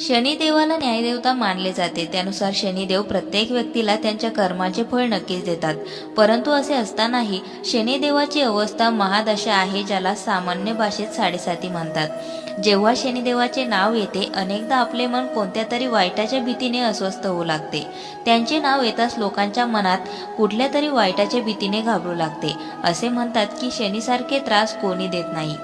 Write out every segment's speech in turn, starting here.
शनिदेवाला न्यायदेवता मानले जाते. त्यानुसार शनिदेव प्रत्येक व्यक्तीला त्यांच्या कर्माचे फळ नक्कीच देतात. परंतु असे असतानाही शनिदेवाची अवस्था महादशा आहे ज्याला सामान्य भाषेत साडेसाती म्हणतात. जेव्हा शनिदेवाचे नाव येते अनेकदा आपले मन कोणत्या तरी वाईटाच्या भीतीने अस्वस्थ होऊ लागते. त्यांचे नाव येताच लोकांच्या मनात कुठल्या तरी वाईटाच्या भीतीने घाबरू लागते. असे म्हणतात की शनीसारखे त्रास कोणी देत नाही.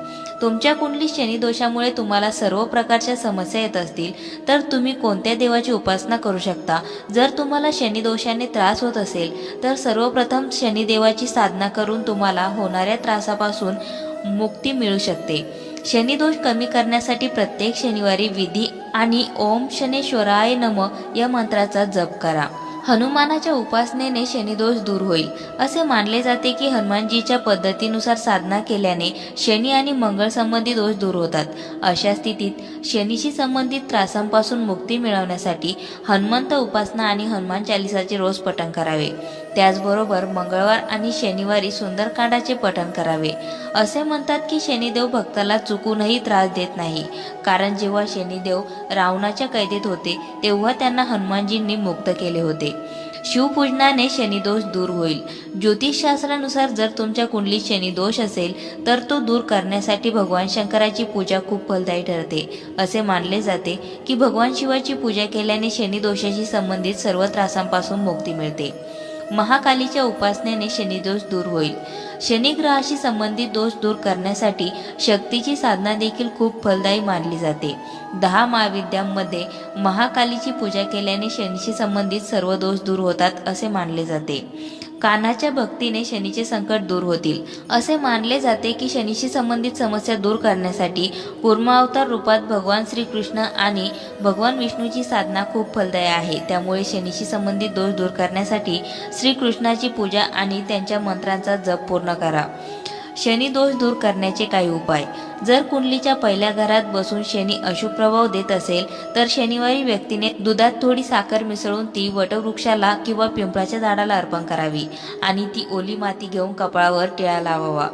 तुमच्या कुंडली शनिदोषामुळे तुम्हाला सर्व प्रकारच्या समस्या येत असतील तर तुम्ही कोणत्या देवाची उपासना करू शकता? जर तुम्हाला शनिदोषाने त्रास होत असेल तर सर्वप्रथम शनिदेवाची साधना करून तुम्हाला होणाऱ्या त्रासापासून मुक्ती मिळू शकते. शनिदोष कमी करण्यासाठी प्रत्येक शनिवारी विधी आणि ओम शनेश्वराय नम या मंत्राचा जप करा. हनुमानाच्या उपासनेने शनिदोष दूर होईल. असे मानले जाते की हनुमानजीच्या पद्धतीनुसार साधना केल्याने शनी आणि मंगळ संबंधी दोष दूर होतात. अशा स्थितीत शनीशी संबंधित त्रासांपासून मुक्ती मिळवण्यासाठी हनुमंत उपासना आणि हनुमान चालिसाचे रोज पठण करावे. त्याचबरोबर मंगळवार आणि शनिवारी सुंदरकांडाचे पठण करावे. असे म्हणतात की शनिदेव भक्ताला चुकूनही त्रास देत नाही. कारण जेव्हा शनिदेव रावणाच्या कैदेत होते तेव्हा त्यांना हनुमानजींनी मुक्त केले होते. शिवपूजनाने शनिदोष दूर होईल. ज्योतिषशास्त्रानुसार जर तुमच्या कुंडलीत शनिदोष असेल तर तो दूर करण्यासाठी भगवान शंकराची पूजा खूप फलदायी ठरते. असे मानले जाते की भगवान शिवाची पूजा केल्याने शनिदोषाशी संबंधित सर्व त्रासांपासून मुक्ती मिळते. महाकालीच्या उपासनेने शनिदोष दूर होईल. शनिग्रहाशी संबंधित दोष दूर करण्यासाठी शक्तीची साधना देखील खूप फलदायी मानली जाते. दहा महाविद्यांमध्ये महाकालीची पूजा केल्याने शनीशी संबंधित सर्व दोष दूर होतात असे मानले जाते. कानाच्या भक्तीने शनीचे संकट दूर होतील. असे मानले जाते की शनीशी संबंधित समस्या दूर करण्यासाठी कुर्मावतार रूपात भगवान श्रीकृष्ण आणि भगवान विष्णूची साधना खूप फलदायी आहे. त्यामुळे शनीशी संबंधित दोष दूर करण्यासाठी श्रीकृष्णाची पूजा आणि त्यांच्या मंत्रांचा जप पूर्ण करा. शनी दोष दूर करण्याचे काही उपाय. जर कुंडलीच्या पहिल्या घरात बसून शनी अशुभ प्रभाव देत असेल तर शनिवारी व्यक्तीने दुधात थोडी साखर मिसळून ती वटवृक्षाला किंवा पिंपळाच्या झाडाला अर्पण करावी आणि ती ओली माती घेऊन कपाळावर टिळा लावावा.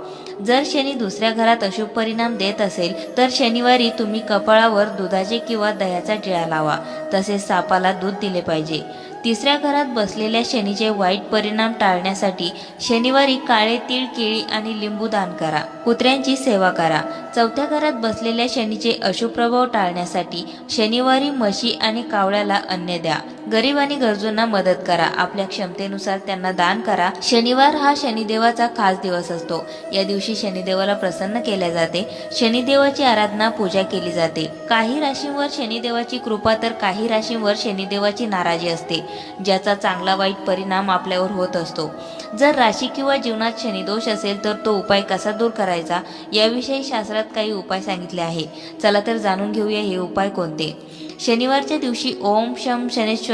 जर शनी दुसऱ्या घरात अशुभ परिणाम देत असेल तर शनिवारी तुम्ही कपाळावर दुधाचे किंवा दह्याचा टिळा लावा. तसेच सापाला दूध दिले पाहिजे. तिसऱ्या घरात बसलेल्या शनीचे वाईट परिणाम टाळण्यासाठी शनिवारी काळे तीळ केळी आणि लिंबू दान करा. कुत्र्यांची सेवा करा. चौथ्या घरात बसलेल्या शनीचे अशुभ प्रभाव टाळण्यासाठी शनिवारी म्हशी आणि कावळ्याला अन्न द्या. गरीब आणि गरजूंना मदत करा. आपल्या क्षमतेनुसार त्यांना दान करा. शनिवार हा शनिदेवाचा खास दिवस असतो. या दिवशी शनिदेवाला प्रसन्न केले जाते. शनिदेवाची आराधना पूजा केली जाते. काही राशींवर शनिदेवाची कृपा तर काही राशींवर शनिदेवाची नाराजी असते ज्याचा चांगला वाईट परिणाम आपल्यावर होत असतो. जर राशी किंवा जीवनात शनिदोष असेल तर तो उपाय कसा दूर करायचा? याविषयी शास्त्रात काही उपाय सांगितले आहे. चला तर जाणून घेऊया हे उपाय कोणते? शनिवारच्या दिवशी ओम शम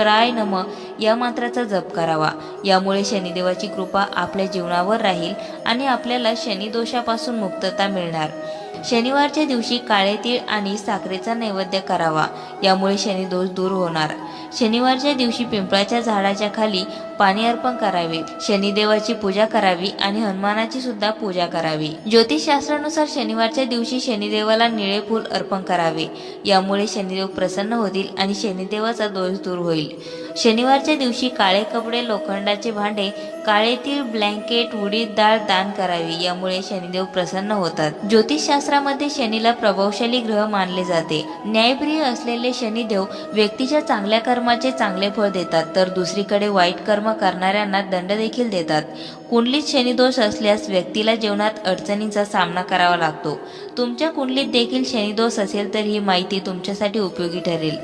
शनेश्वराय नम या मंत्राचा जप करावा. यामुळे शनिदेवाची कृपा आपल्या जीवनावर राहील आणि आपल्याला शनिदोषापासून मुक्तता मिळणार. शनिवारच्या दिवशी काळे तीळ आणि साखरेचा नैवेद्य करावा. यामुळे शनिदोष दूर होणार. शनिवारच्या दिवशी पिंपळाच्या झाडाच्या खाली पाणी अर्पण करावे. शनिदेवाची पूजा करावी आणि हनुमानाची सुद्धा पूजा करावी. ज्योतिषशास्त्रानुसार शनिवारच्या दिवशी शनिदेवाला निळे फूल अर्पण करावे. यामुळे शनिदेव प्रसन्न होतील आणि शनिदेवाचा दोष दूर होईल. शनिवारच्या दिवशी काळे कपडे लोखंडाचे भांडे काळे तीळ ब्लँकेट उडीद डाळ दान करावी. यामुळे शनिदेव प्रसन्न होतात. ज्योतिषशास्त्रामध्ये शनीला प्रभावशाली ग्रह मानले जाते. न्यायप्रिय असलेले शनिदेव व्यक्तीच्या चांगल्या कर्माचे चांगले फळ देतात. तर दुसरीकडे वाईट कर्म करणाऱ्यांना दंड देखील देतात. कुंडलीत शनिदोष असल्यास व्यक्तीला जीवनात अडचणींचा सामना करावा लागतो. तुमच्या कुंडलीत देखील शनिदोष असेल तर ही माहिती तुमच्यासाठी उपयोगी ठरेल.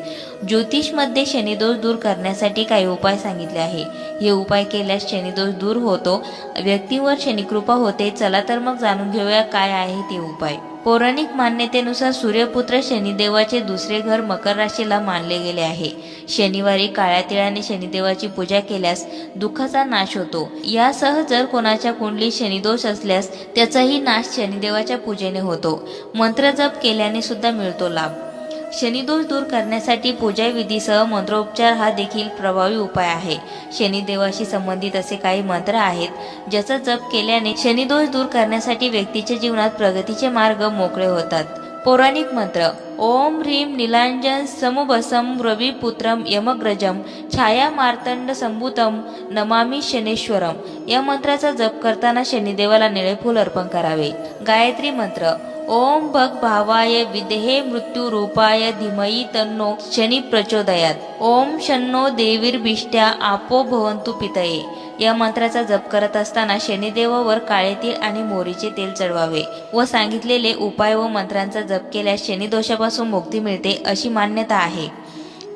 ज्योतिषमध्ये शनिदोष दूर करण्यासाठी काही उपाय सांगितले आहे. हे उपाय केल्यास शनिदोष दूर होतो. व्यक्तीवर शनिकृपा होते. चला तर मग जाणून घेऊया काय आहे ते उपाय. पौराणिक मान्यतेनुसार सूर्यपुत्र शनिदेवाचे दुसरे घर मकर राशीला मानले गेले आहे. शनिवारी काळ्या तिळाने शनिदेवाची पूजा केल्यास दुःखाचा नाश होतो. यासह जर कोणाच्या कुंडली शनिदोष असल्यास त्याचाही नाश शनिदेवाच्या पूजेने होतो. मंत्रजप केल्याने सुद्धा मिळतो लाभ. शनिदोष दूर करण्यासाठी पूजा विधीसह मंत्रोपचार हा देखील प्रभावी उपाय आहे. शनिदेवाशी संबंधित असे काही मंत्र आहेत ज्याचा जप केल्याने शनिदोष दूर करण्यासाठी व्यक्तीच्या जीवनात प्रगतीचे मार्ग मोकळे होतात. पौराणिक मंत्र ओम ह्रीं नीलांजन समुबसम रविपुत्रम यमग्रजम छाया मार्तंड संभूतम नमामि शनेश्वरम या मंत्राचा जप करताना शनिदेवाला निळे फूल अर्पण करावे. गायत्री मंत्र ओम भग भावाय विदेहे मृत्यू रूपाय धीमयी तन्नो शनी प्रचोदयात. ओम शन्नो देवीर्भिष्ट्या आपो भवंतु पितये. या मंत्राचा जप करत असताना शनिदेवावर काळे तीळ आणि मोरीचे तेल चढवावे व सांगितलेले उपाय व मंत्रांचा जप केल्यास शनिदोषापासून मुक्ती मिळते अशी मान्यता आहे.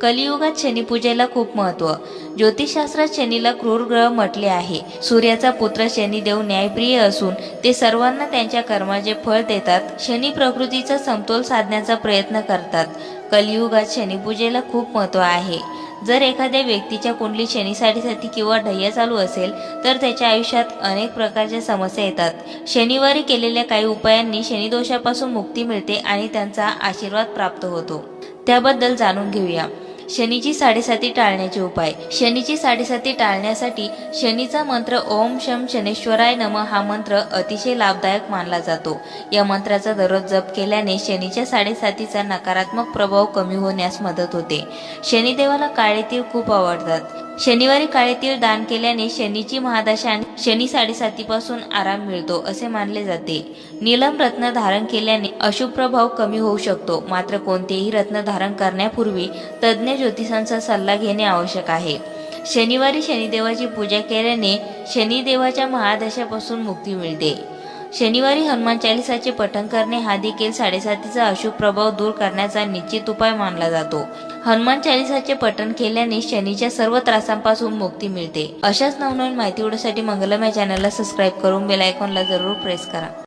कलियुगात शनीपूजेला खूप महत्त्व. ज्योतिषशास्त्रात शनीला क्रूर ग्रह म्हटले आहे. सूर्याचा पुत्र शनिदेव न्यायप्रिय असून ते सर्वांना त्यांच्या कर्माचे फळ देतात. शनी प्रकृतीचा समतोल साधण्याचा प्रयत्न करतात. कलियुगात शनीपूजेला खूप महत्त्व आहे. जर एखाद्या व्यक्तीच्या कुंडली शनीसाठीसाठी किंवा ढय्या चालू असेल तर त्याच्या आयुष्यात अनेक प्रकारच्या समस्या येतात. शनिवारी केलेल्या काही उपायांनी शनिदोषापासून मुक्ती मिळते आणि त्यांचा आशीर्वाद प्राप्त होतो. त्याबद्दल जाणून घेऊया. शनीची साडेसाती टाळण्याचे उपाय. शनीची साडेसाती टाळण्यासाठी शनीचा मंत्र ओम शम शनेश्वराय नम हा मंत्र अतिशय लाभदायक मानला जातो. या मंत्राचा दररोज जप केल्याने शनीच्या साडेसातीचा नकारात्मक प्रभाव कमी होण्यास मदत होते. शनिदेवाला काळे तीळ खूप आवडतात. शनिवारी काळे तीळ दान केल्याने शनीची महादशा शनी साडेसातीपासून आराम मिळतो असे मानले जाते. नीलम रत्न धारण केल्याने अशुभ प्रभाव कमी होऊ शकतो मात्र कोणतेही रत्न धारण करण्यापूर्वी तज्ज्ञ ज्योतिषांचा सल्ला घेणे आवश्यक आहे. शनिवारी शनिदेवाची पूजा केल्याने शनिदेवाच्या महादशापासून मुक्ती मिळते. शनिवारी हनुमान चालिसाचे पठण करणे हा देखील साडेसातीचा अशुभ प्रभाव दूर करण्याचा निश्चित उपाय मानला जातो. हनुमान चालिसाचे पठण केल्याने शनीच्या सर्व त्रासांपासून मुक्ती मिळते. अशाच नवनवीन माहिती उडसाठी मंगलमय चॅनलला सबस्क्राईब करून बेल आयकॉनला जरूर प्रेस करा.